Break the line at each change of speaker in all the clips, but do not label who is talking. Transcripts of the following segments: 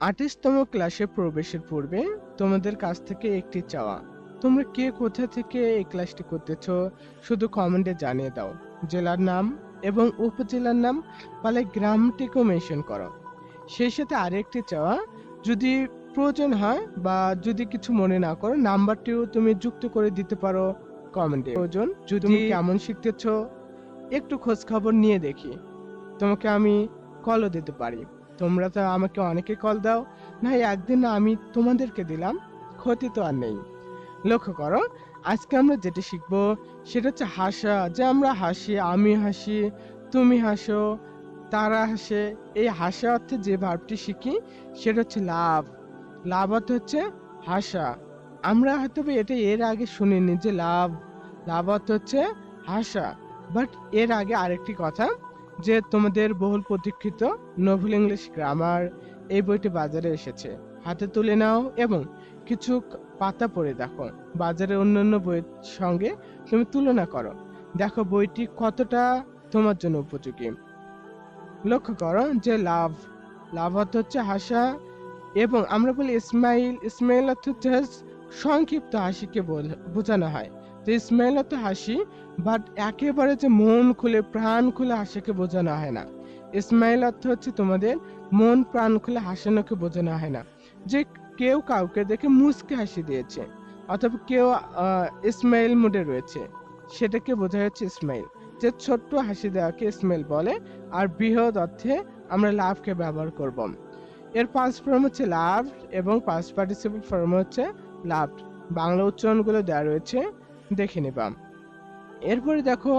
আঠাশতম ক্লাসে প্রবেশের পূর্বে তোমাদের কাছ থেকে একটি চাওয়া। তোমরা কে কোথা থেকে এই ক্লাসটি করতেছ শুধু কমেন্টে জানিয়ে দাও। জেলার নাম এবং উপজেলার নাম পালে গ্রামটিকেও মেনশন করো। সেই সাথে আরেকটি চাওয়া যদি প্রয়োজন হয় বা যদি কিছু মনে না করো নাম্বারটিও তুমি যুক্ত করে দিতে পারো কমেন্টে। প্রয়োজন যদি তুমি কেমন শিখতেছ একটু খোঁজ খবর নিয়ে দেখি। তোমাকে আমি কলও দিতে পারি। তোমরা তো আমাকে অনেকে কল দাও। না একদিন আমি তোমাদেরকে দিলাম, ক্ষতি তো আর নেই। লক্ষ্য করো, আজকে আমরা যেটা শিখব, সেটা হচ্ছে হাসা, যে আমরা হাসি, আমি হাসি, তুমি হাসো, তারা হাসে। এই হাসা অর্থে যে ভাবটি শিখি, সেটা হচ্ছে লাভ। লাভ অর্থ হচ্ছে হাসা। আমরা হয়তো এটা এর আগে শুনিনি যে লাভ। লাভ অর্থ হচ্ছে হাসা। বাট এর আগে আরেকটি কথা যে তোমাদের বহুল প্রতীক্ষিত নোভেল ইংলিশ গ্রামার এই বইটি বাজারে এসেছে। হাতে তুলে নাও এবং কিছু পাতা পড়ে দেখো। বাজারে অন্যান্য বইয়ের সঙ্গে তুমি তুলনা করো। দেখো বইটি কতটা তোমার জন্য উপযোগী। লক্ষ্য করো যে লাভ। লাভ অর্থ হচ্ছে হাসা এবং আমরা বলি ইসমাইল ইসমাইল অর্থ হচ্ছে সংক্ষিপ্ত হাসিকে বোঝানো হয়। তো ইসমাইল অর্থ হাসি বাট একেবারে যে মন খুলে প্রাণ খুলে হাসিকে বোঝানো হয় না। ইসমাইল অর্থ হচ্ছে তোমাদের মন প্রাণ খুলে হাসানোকে বোঝানো হয় না। যে কেউ কাউকে দেখে মুচকে হাসি দিয়েছে অথবা কেউ আহ, ইসমাইল মুডে রয়েছে সেটাকে বোঝা যাচ্ছে ইসমাইল। যে ছোট্ট হাসি দেওয়াকে ইসমাইল বলে আর বৃহৎ অর্থে আমরা লাভকে ব্যবহার করব। এর পাঁচ ফর্ম হচ্ছে লাভ এবং পাঁচ পার্টিসিপেল ফর্ম হচ্ছে লাভ। বাংলা উচ্চারণগুলো দেওয়া রয়েছে দেখে নিবাম এরপরে দেখো,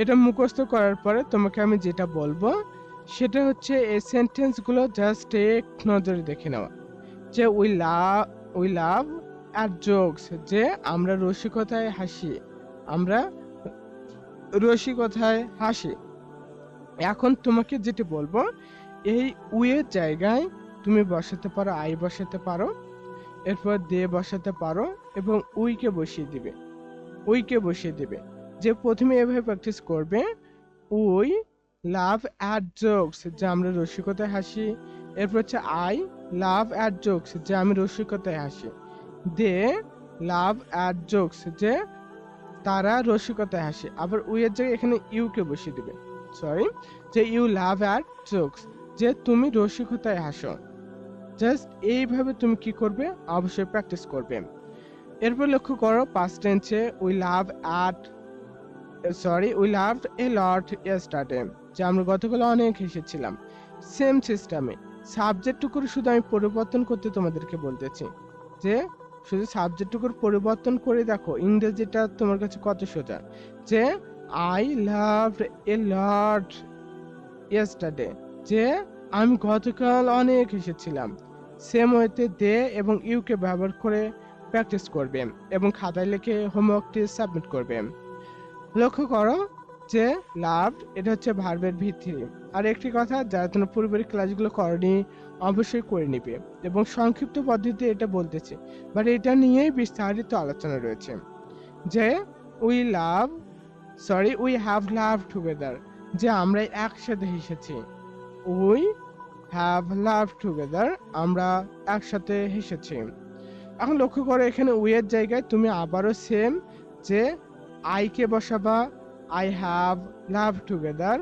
এটা মুখস্থ করার পরে তোমাকে আমি যেটা বলব, সেটা হচ্ছে এই সেন্টেন্সগুলো জাস্ট এক নজরে দেখে নেওয়া যে উই লাভ উই লাভ আর জোকস যে আমরা রসিকতায় হাসি, আমরা রসিকতায় হাসি। এখন তোমাকে যেটা বলব, এই উয়ের জায়গায় তুমি বসাতে পারো আই বসাতে পারো, এরপর দে বসাতে পারো এবং উইকে বসিয়ে দিবে। উইকে বসিয়ে দেবে। যে প্রথমে এভাবে প্র্যাকটিস করবে, উই লাভ অ্যাট জোকস, যে আমরা রসিকতায় হাসি। এরপর হচ্ছে আই লাভ অ্যাট জোকস, যে আমি রসিকতায় হাসি। দে লাভ অ্যাট জোকস, যে তারা রসিকতায় হাসে। আবার উইয়ের জায়গায় এখানে ইউকে বসিয়ে দেবে। সরি যে ইউ লাভ অ্যাট জোকস, যে তুমি রসিকতায় হাসো। জাস্ট এইভাবে তুমি কি করবে? অবশ্যই প্র্যাকটিস করবে। এরপর লক্ষ্য করো পাস্ট টেন্সে we love at sorry we love a lot yesterday যে আমরা গতকাল অনেক হেসেছিলাম। সেম সিস্টেমে সাবজেক্টটুকুর শুধু আমি পরিবর্তন করতে তোমাদেরকে বলতেছি, যে শুধু সাবজেক্টটুকুর পরিবর্তন করে দেখো, ইংরেজিটা তোমার কাছে কত সোজা, যে I love a lot yesterday যে আমি গতকাল অনেক হেসেছিলাম। সেম ওয়েতে দে এবং ইউকে ব্যবহার করে প্র্যাকটিস করবে এবং খাতায় লিখে হোমওয়ার্কটি সাবমিট করবে। লক্ষ্য করো যে লাভ এটা হচ্ছে ভার্বের ভিত্তি। আর একটি কথা, যারা তোমরা পূর্বের ক্লাসগুলো করনি, অবশ্যই করে নিবে। এবং সংক্ষিপ্ত পদ্ধতিতে এটা বলতেছে। বাট এটা নিয়েই বিস্তারিত আলোচনা রয়েছে। যে we love sorry we have love together যে, আমরা একসাথে হেসেছি। উই হ্যাভ লাভ টুগেদার আমরা একসাথে হেসেছি। এখন লক্ষ্য করো, এখানে উইয়ের জায়গায় তুমি আবারও সেম যে আইকে বসাবা আই হ্যাভ লাভ টুগেদার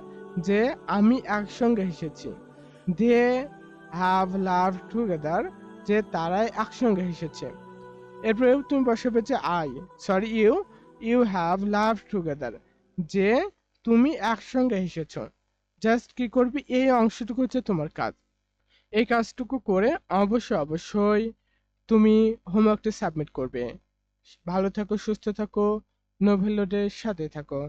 যে আমি একসঙ্গে হেসেছি। দে হ্যাভ লাভ টুগেদার যে তারাই একসঙ্গে হেসেছে। এরপরে তুমি বসাবে যে I sorry you you have love together যে তুমি একসঙ্গে হেসেছ। জাস্ট কি করবি? এই অংশটুকু হচ্ছে তোমার কাজ। এই কাজটুকু করে অবশ্যই অবশ্যই তুমি হোমওয়ার্কটি সাবমিট করবে। ভালো থাকো সুস্থ থাকো নোভেল রোডের সাথে থাকো।